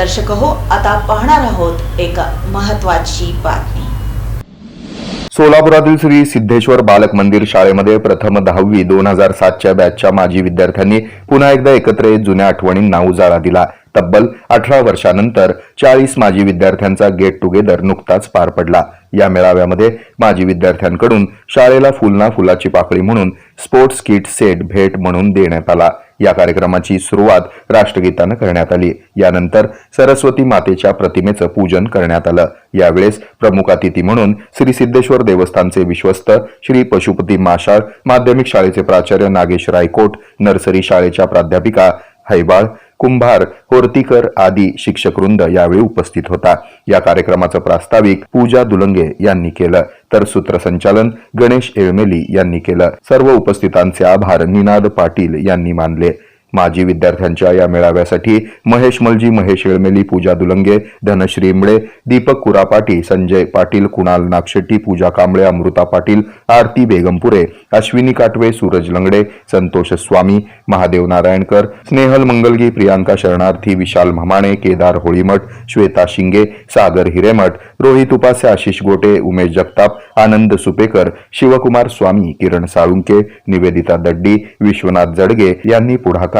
दर्शक हो. आता पाहणार आहोत एक महत्वाची बातमी. सोलापुरातील श्री सिद्धेश्वर बालक मंदिर शाळेमध्ये प्रथम दहावी दोन हजार सातच्या बॅचच्या माजी विद्यार्थ्यांनी पुन्हा एकदा एकत्र येत जुन्या आठवणींना उजाळा दिला. तब्बल अठरा वर्षानंतर चाळीस माजी विद्यार्थ्यांचा गेट टुगेदर नुकताच पार पडला. या मेळाव्यामध्ये माजी विद्यार्थ्यांकडून शाळेला फुलना फुलाची पाकळी म्हणून स्पोर्ट्स किट सेट भेट म्हणून देण्यात आला. या कार्यक्रमाची सुरुवात राष्ट्रगीतानं करण्यात आली. यानंतर सरस्वती मातेच्या प्रतिमेचं पूजन करण्यात आलं. यावेळेस प्रमुख अतिथी म्हणून श्री सिद्धेश्वर देवस्थानचे विश्वस्त श्री पशुपती माशाळ माध्यमिक शाळेचे प्राचार्य नागेश रायकोट नर्सरी शाळेच्या प्राध्यापिका हैबाळ कुंभार होर्तीकर आदी शिक्षकवृंद यावेळी उपस्थित होता. या कार्यक्रमाचं प्रास्ताविक पूजा दुलंगे यांनी केलं. तर सूत्रसंचालन गणेश एळमेली यांनी केलं. सर्व उपस्थितांचे आभार निनाद पाटील यांनी मानले. माजी विद्यार्थ्यांच्या या मेळाव्यासाठी महेश मलजी महेश एळमेली पूजा दुलंगे धनश्री इंबळे दीपक कुरापाटी संजय पाटील कुणाल नागशेट्टी पूजा कांबळे अमृता पाटील आरती बेगमपुरे अश्विनी काटवे सूरज लंगडे संतोष स्वामी महादेव नारायणकर स्नेहल मंगलगी प्रियांका शरणार्थी विशाल ममाणे केदार होळीमठ श्वेता शिंगे सागर हिरेमठ रोहित उपास्य आशिष गोटे उमेश जगताप आनंद सुपेकर शिवकुमार स्वामी किरण साळुंके निवेदिता दड्डी विश्वनाथ जडगे यांनी पुढाकार